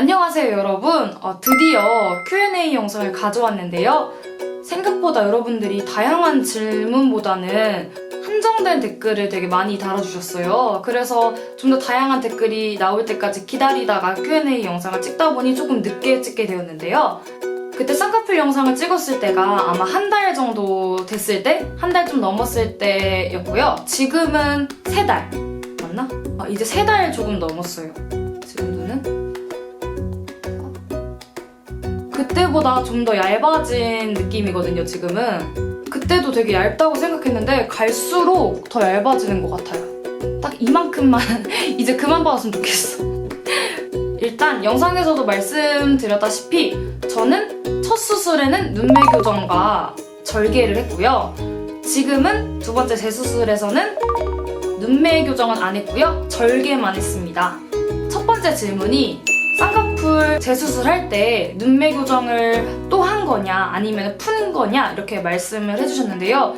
안녕하세요 여러분. 어, 드디어 Q&A 영상을 가져왔는데요. 생각보다 여러분들이 다양한 질문보다는 한정된 댓글을 되게 많이 달아주셨어요. 그래서 좀 더 다양한 댓글이 나올 때까지 기다리다가 Q&A 영상을 찍다 보니 조금 늦게 찍게 되었는데요. 그때 쌍꺼풀 영상을 찍었을 때가 아마 한 달 정도 됐을 때? 한 달 좀 넘었을 때였고요. 지금은 세 달. 맞나? 아, 이제 세 달 조금 넘었어요 그때보다 좀 더 얇아진 느낌이거든요, 지금은. 그때도 되게 얇다고 생각했는데 갈수록 더 얇아지는 것 같아요. 딱 이만큼만 이제 그만 받았으면 좋겠어. 일단 영상에서도 말씀드렸다시피 저는 첫 수술에는 눈매 교정과 절개를 했고요. 지금은 두 번째 재수술에서는 눈매 교정은 안 했고요. 절개만 했습니다. 첫 번째 질문이 쌍꺼풀 재수술할 때 눈매 교정을 또 한 거냐 아니면 푼 거냐 이렇게 말씀을 해주셨는데요.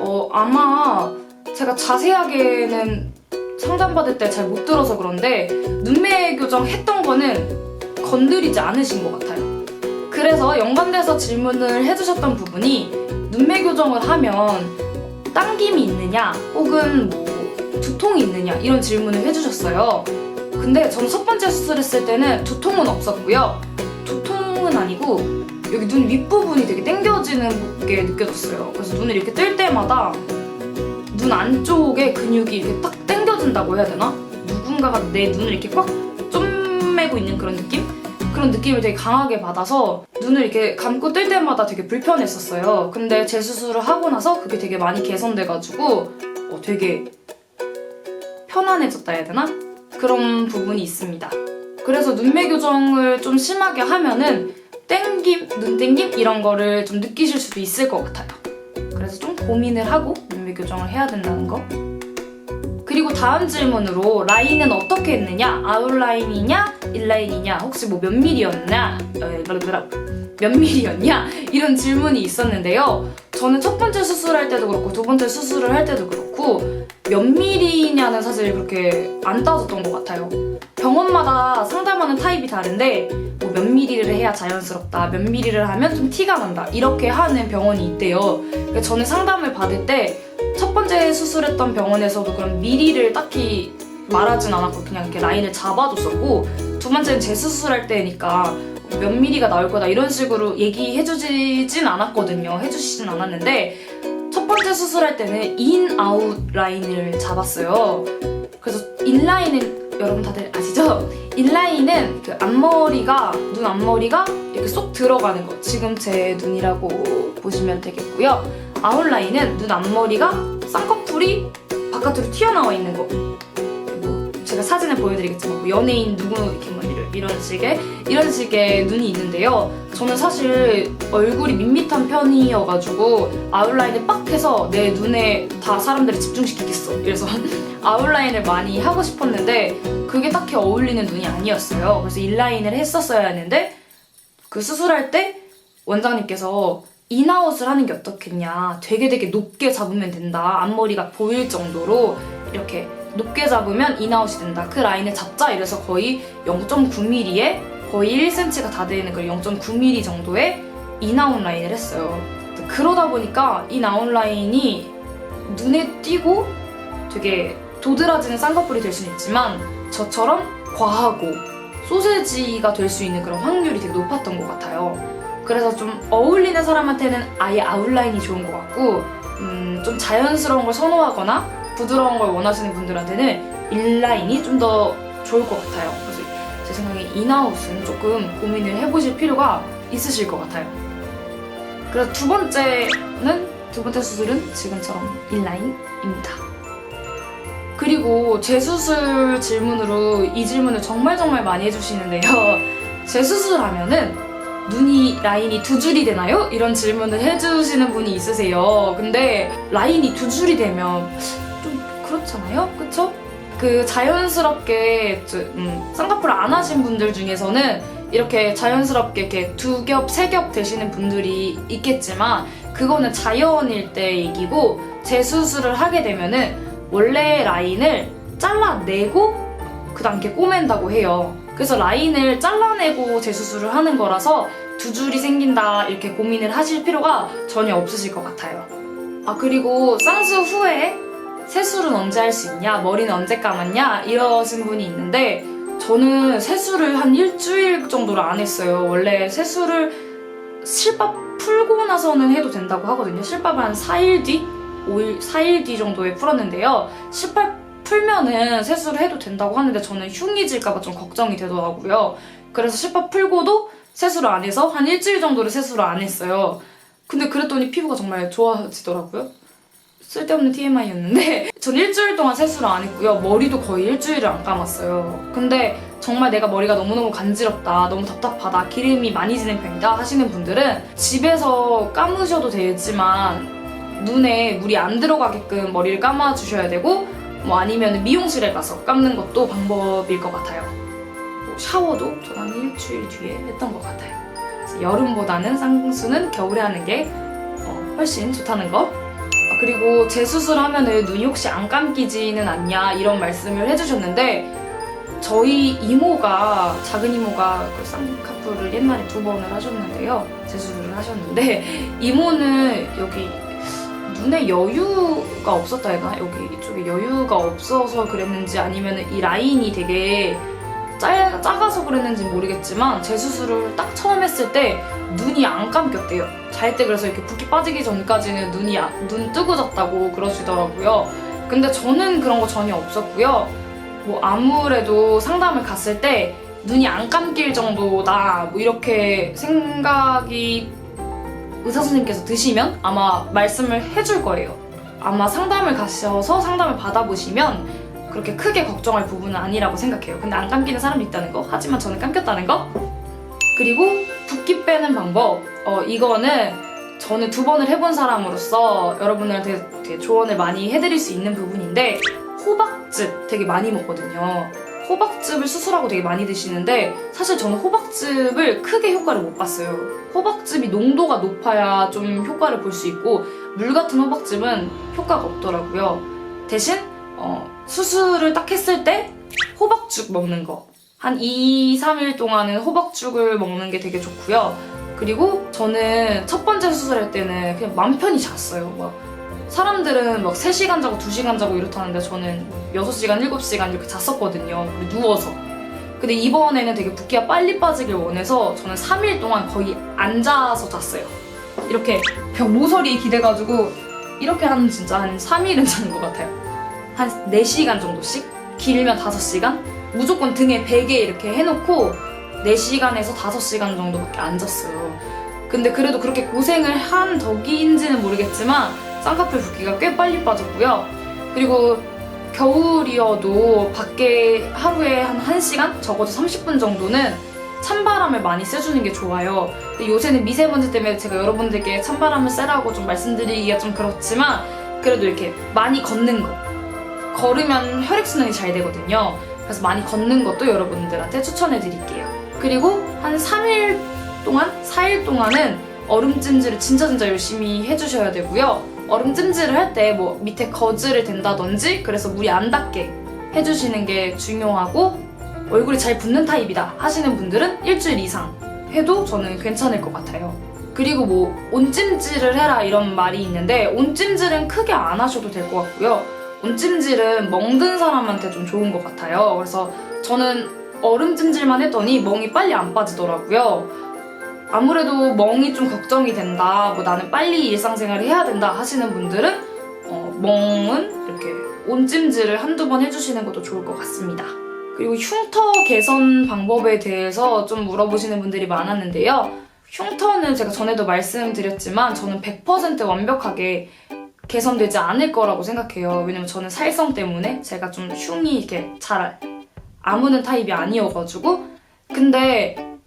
어, 아마 제가 자세하게는 상담받을 때 잘 못 들어서 그런데 눈매 교정 했던 거는 건드리지 않으신 것 같아요. 그래서 연관돼서 질문을 해주셨던 부분이 눈매 교정을 하면 당김이 있느냐 혹은 뭐 두통이 있느냐 이런 질문을 해주셨어요. 근데 저는 첫 번째 수술했을 때는 두통은 없었고요. 두통은 아니고 여기 눈 윗부분이 되게 당겨지는 게 느껴졌어요. 그래서 눈을 이렇게 뜰 때마다 눈 안쪽에 근육이 이렇게 딱 당겨진다고 해야 되나? 누군가가 내 눈을 이렇게 꽉 쪼매고 있는 그런 느낌? 그런 느낌을 되게 강하게 받아서 눈을 이렇게 감고 뜰 때마다 되게 불편했었어요. 근데 재수술을 하고 나서 그게 되게 많이 개선돼가지고 어, 되게 편안해졌다 해야 되나? 그런 부분이 있습니다. 그래서 눈매 교정을 좀 심하게 하면은 땡김, 눈땡김 이런 거를 좀 느끼실 수도 있을 것 같아요. 그래서 좀 고민을 하고 눈매 교정을 해야 된다는 거. 그리고 다음 질문으로 라인은 어떻게 했느냐? 아웃라인이냐? 인라인이냐? 혹시 뭐 몇 밀리였냐? 어, 밀리였냐? 이런 질문이 있었는데요. 저는 첫 번째 수술할 때도 그렇고 두 번째 수술을 할 때도 그렇고 몇 밀리냐는 사실 그렇게 안 따졌던 것 같아요. 병원마다 상담하는 타입이 다른데 뭐몇 밀리를 해야 자연스럽다, 몇 밀리를 하면 좀 티가 난다 이렇게 하는 병원이 있대요. 그래서 저는 상담을 받을 때 첫 번째 수술했던 병원에서도 그런 미리를 딱히 말하진 않았고 그냥 이렇게 라인을 잡아줬었고 두 번째는 재수술할 때니까 몇 미리가 나올 거다 이런 식으로 얘기해주진 않았거든요. 해주시진 않았는데 첫 번째 수술할 때는 인 아웃 라인을 잡았어요. 그래서 인라인은 여러분 다들 아시죠? 인라인은 그 앞머리가 눈 앞머리가 이렇게 쏙 들어가는 거. 지금 제 눈이라고 보시면 되겠고요. 아웃라인은 눈 앞머리가 쌍꺼풀이 바깥으로 튀어나와 있는 거. 뭐 제가 사진을 보여드리겠지만 뭐 연예인 누구 이렇게 뭐 이런- 식의 이런 식의 눈이 있는데요. 저는 사실 얼굴이 밋밋한 편이어가지고 아웃라인을 빡 해서 내 눈에 다 사람들이 집중시키겠어. 그래서 아웃라인을 많이 하고 싶었는데 그게 딱히 어울리는 눈이 아니었어요. 그래서 인라인을 했었어야 했는데 그 수술할 때 원장님께서 인아웃을 하는 게 어떻겠냐. 되게 되게 높게 잡으면 된다. 앞머리가 보일 정도로 이렇게 높게 잡으면 인아웃이 된다. 그 라인을 잡자 이래서 거의 0.9mm에 거의 1cm가 다 되는 그 0.9mm 정도의 인아웃 라인을 했어요. 그러다 보니까 인아웃 라인이 눈에 띄고 되게 도드라지는 쌍꺼풀이 될 수는 있지만 저처럼 과하고 소세지가 될 수 있는 그런 확률이 되게 높았던 것 같아요. 그래서 좀 어울리는 사람한테는 아예 아웃라인이 좋은 것 같고 음, 좀 자연스러운 걸 선호하거나 부드러운 걸 원하시는 분들한테는 인라인이 좀 더 좋을 것 같아요. 그래서 제 생각에 인아웃은 조금 고민을 해보실 필요가 있으실 것 같아요. 그래서 두 번째는 두 번째 수술은 지금처럼 인라인입니다. 그리고 재수술 질문으로 이 질문을 정말 정말 많이 해주시는데요. 재수술하면은 눈이 라인이 두 줄이 되나요? 이런 질문을 해주시는 분이 있으세요. 근데 라인이 두 줄이 되면 좀 그렇잖아요, 그쵸? 그 자연스럽게 저, 음, 쌍꺼풀 안 하신 분들 중에서는 이렇게 자연스럽게 이렇게 두 겹, 세 겹 되시는 분들이 있겠지만 그거는 자연일 때 얘기고 재수술을 하게 되면은 원래 라인을 잘라내고 그다음 꼬맨다고 해요. 그래서 라인을 잘라내고 재수술을 하는 거라서 두 줄이 생긴다 이렇게 고민을 하실 필요가 전혀 없으실 것 같아요. 아 그리고 쌍수 후에 세술은 언제 할 수 있냐, 머리는 언제 감았냐 이러신 분이 있는데 저는 세수를 한 일주일 정도를 안 했어요. 원래 세수를 실밥 풀고 나서는 해도 된다고 하거든요. 실밥을 한 4일 뒤, 5일, 4일 뒤 정도에 풀었는데요. 실밥 풀면은 세수를 해도 된다고 하는데 저는 흉이 질까봐 좀 걱정이 되더라고요. 그래서 실밥 풀고도 세수를 안 해서 한 일주일 정도를 세수를 안 했어요. 근데 그랬더니 피부가 정말 좋아지더라고요. 쓸데없는 TMI였는데 전 일주일 동안 세수를 안 했고요. 머리도 거의 일주일을 안 감았어요. 근데 정말 내가 머리가 너무너무 간지럽다, 너무 답답하다, 기름이 많이 지는 편이다 하시는 분들은 집에서 감으셔도 되지만 눈에 물이 안 들어가게끔 머리를 감아주셔야 되고 뭐 아니면 미용실에 가서 감는 것도 방법일 것 같아요. 뭐 샤워도 전한 일주일 뒤에 했던 것 같아요. 여름보다는 쌍수는 겨울에 하는 게 어, 훨씬 좋다는 거. 아, 그리고 재수술하면은 눈이 혹시 안 감기지는 않냐 이런 말씀을 해주셨는데 저희 이모가 작은 이모가 그 쌍꺼풀을 옛날에 두 번을 하셨는데요. 재수술을 하셨는데 이모는 여기 눈에 여유가 없었다 해야 되나? 여기 이쪽에 여유가 없어서 그랬는지 아니면 이 라인이 되게 짜, 작아서 그랬는지 모르겠지만 재수술을 딱 처음 했을 때 눈이 안 감겼대요. 잘 때 그래서 이렇게 붓기 빠지기 전까지는 눈이 아- 눈 뜨고 잤다고 그러시더라고요. 근데 저는 그런 거 전혀 없었고요. 뭐 아무래도 상담을 갔을 때 눈이 안 감길 정도다 뭐 이렇게 생각이 의사 선생님께서 드시면 아마 말씀을 해줄 거예요. 아마 상담을 가셔서 상담을 받아보시면 그렇게 크게 걱정할 부분은 아니라고 생각해요. 근데 안 감기는 사람이 있다는 거. 하지만 저는 감겼다는 거. 그리고 붓기 빼는 방법. 어, 이거는 저는 두 번을 해본 사람으로서 여러분들한테 되게 조언을 많이 해드릴 수 있는 부분인데 호박즙 되게 많이 먹거든요. 호박즙을 수술하고 되게 많이 드시는데 사실 저는 호박즙을 크게 효과를 못 봤어요. 호박즙이 농도가 높아야 좀 효과를 볼 수 있고 물 같은 호박즙은 효과가 없더라고요. 대신 어, 수술을 딱 했을 때 호박죽 먹는 거. 한 2, 3일 동안은 호박죽을 먹는 게 되게 좋고요. 그리고 저는 첫 번째 수술할 때는 그냥 맘 편히 잤어요. 막 사람들은 막 3시간 자고 2시간 자고 이렇다는데 저는 6시간, 7시간 이렇게 잤었거든요. 누워서. 근데 이번에는 되게 붓기가 빨리 빠지길 원해서 저는 3일 동안 거의 앉아서 잤어요. 이렇게 벽 모서리에 기대가지고 이렇게 한 진짜 한 3일은 자는 것 같아요. 한 4시간 정도씩? 길면 5시간? 무조건 등에 베개 이렇게 해놓고 4시간에서 5시간 정도밖에 안 잤어요. 근데 그래도 그렇게 고생을 한 덕인지는 모르겠지만 쌍꺼풀 붓기가 꽤 빨리 빠졌고요. 그리고 겨울이어도 밖에 하루에 한 1시간? 적어도 30분 정도는 찬바람을 많이 쐬주는 게 좋아요. 요새는 미세먼지 때문에 제가 여러분들께 찬바람을 쐬라고 좀 말씀드리기가 좀 그렇지만 그래도 이렇게 많이 걷는 거. 걸으면 혈액순환이 잘 되거든요. 그래서 많이 걷는 것도 여러분들한테 추천해 드릴게요. 그리고 한 3일 동안, 4일 동안은 얼음 찜질을 진짜 진짜 열심히 해주셔야 되고요. 얼음 찜질을 할 때 뭐 밑에 거즈를 댄다든지 그래서 물이 안 닿게 해주시는 게 중요하고 얼굴이 잘 붓는 타입이다 하시는 분들은 일주일 이상 해도 저는 괜찮을 것 같아요. 그리고 뭐 온찜질을 해라 이런 말이 있는데 온찜질은 크게 안 하셔도 될 것 같고요. 온찜질은 멍든 사람한테 좀 좋은 것 같아요. 그래서 저는 얼음 찜질만 했더니 멍이 빨리 안 빠지더라고요. 아무래도 멍이 좀 걱정이 된다, 뭐 나는 빨리 일상생활을 해야 된다 하시는 분들은 어, 멍은 이렇게 온찜질을 한두 번 해주시는 것도 좋을 것 같습니다. 그리고 흉터 개선 방법에 대해서 좀 물어보시는 분들이 많았는데요. 흉터는 제가 전에도 말씀드렸지만 저는 100% 완벽하게 개선되지 않을 거라고 생각해요. 왜냐면 저는 살성 때문에 제가 좀 흉이 이렇게 잘 아무는 타입이 아니어가지고 근데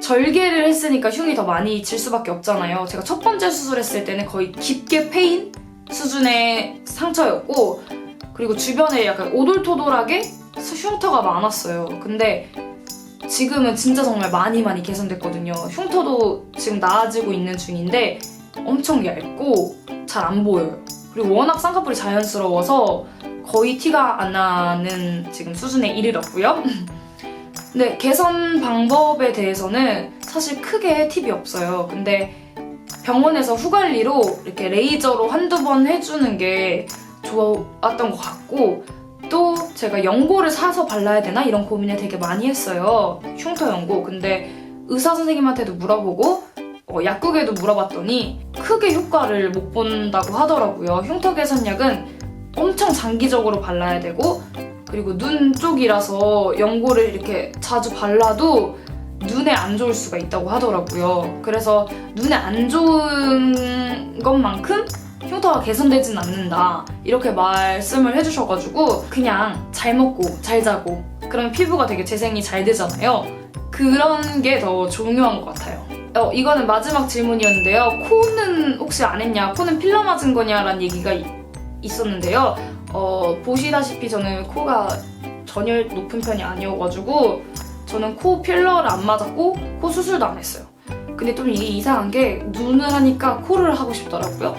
절개를 했으니까 흉이 더 많이 질 수밖에 없잖아요. 제가 첫 번째 수술했을 때는 거의 깊게 패인 수준의 상처였고 그리고 주변에 약간 오돌토돌하게 흉터가 많았어요. 근데 지금은 진짜 정말 많이 많이 개선됐거든요. 흉터도 지금 나아지고 있는 중인데 엄청 얇고 잘 안 보여요. 그리고 워낙 쌍꺼풀이 자연스러워서 거의 티가 안 나는 지금 수준에 이르렀고요. 근데 개선 방법에 대해서는 사실 크게 팁이 없어요. 근데 병원에서 후관리로 이렇게 레이저로 한두 번 해주는 게 좋았던 것 같고 또 제가 연고를 사서 발라야 되나 이런 고민을 되게 많이 했어요. 흉터 연고. 근데 의사 선생님한테도 물어보고 어, 약국에도 물어봤더니 크게 효과를 못 본다고 하더라고요. 흉터 개선약은 엄청 장기적으로 발라야 되고 그리고 눈 쪽이라서 연고를 이렇게 자주 발라도 눈에 안 좋을 수가 있다고 하더라고요. 그래서 눈에 안 좋은 것만큼 흉터가 개선되진 않는다. 이렇게 말씀을 해주셔가지고 그냥 잘 먹고 잘 자고 그러면 피부가 되게 재생이 잘 되잖아요. 그런 게 더 중요한 것 같아요. 어, 이거는 마지막 질문이었는데요. 코는 혹시 안 했냐? 코는 필러 맞은 거냐라는 얘기가 이- 있었는데요. 어, 보시다시피 저는 코가 전혀 높은 편이 아니어가지고 저는 코 필러를 안 맞았고 코 수술도 안 했어요. 근데 좀 이게 이상한 게 눈을 하니까 코를 하고 싶더라고요.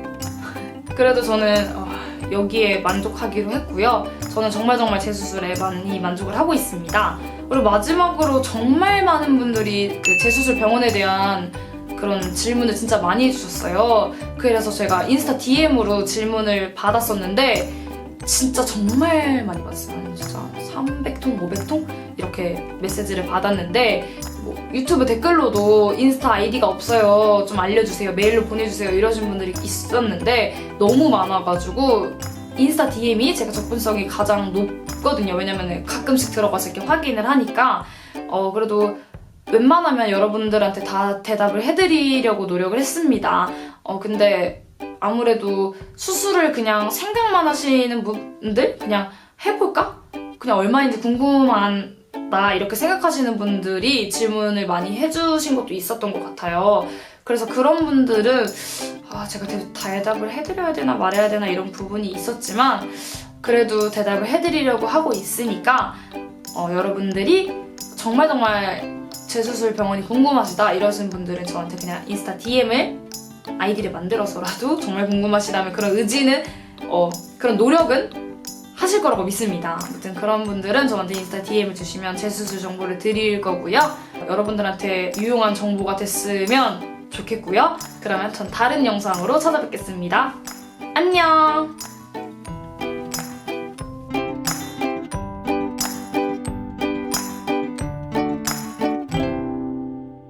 그래도 저는 어, 여기에 만족하기로 했고요. 저는 정말 정말 제 수술에 많이 만족을 하고 있습니다. 그리고 마지막으로 정말 많은 분들이 그 재수술 병원에 대한 그런 질문을 진짜 많이 해주셨어요. 그래서 제가 인스타 DM으로 질문을 받았었는데 진짜 정말 많이 받았어요. 한 진짜 300통, 500통 이렇게 메시지를 받았는데 뭐 유튜브 댓글로도 인스타 아이디가 없어요. 좀 알려주세요. 메일로 보내주세요. 이러신 분들이 있었는데 너무 많아가지고 인스타 DM이 제가 접근성이 가장 높 거든요. 왜냐면 가끔씩 들어가서 이렇게 확인을 하니까 어 그래도 웬만하면 여러분들한테 다 대답을 해드리려고 노력을 했습니다. 어 근데 아무래도 수술을 그냥 생각만 하시는 분들 그냥 해볼까? 그냥 얼마인지 궁금하다 이렇게 생각하시는 분들이 질문을 많이 해주신 것도 있었던 것 같아요. 그래서 그런 분들은 아, 제가 대- 대답을 해드려야 되나 말해야 되나 이런 부분이 있었지만 그래도 대답을 해드리려고 하고 있으니까 어, 여러분들이 정말 정말 재수술 병원이 궁금하시다 이러신 분들은 저한테 그냥 인스타 DM을 아이디를 만들어서라도 정말 궁금하시다면 그런 의지는 어, 그런 노력은 하실 거라고 믿습니다. 아무튼 그런 분들은 저한테 인스타 DM을 주시면 재수술 정보를 드릴 거고요. 여러분들한테 유용한 정보가 됐으면 좋겠고요. 그러면 전 다른 영상으로 찾아뵙겠습니다. 안녕!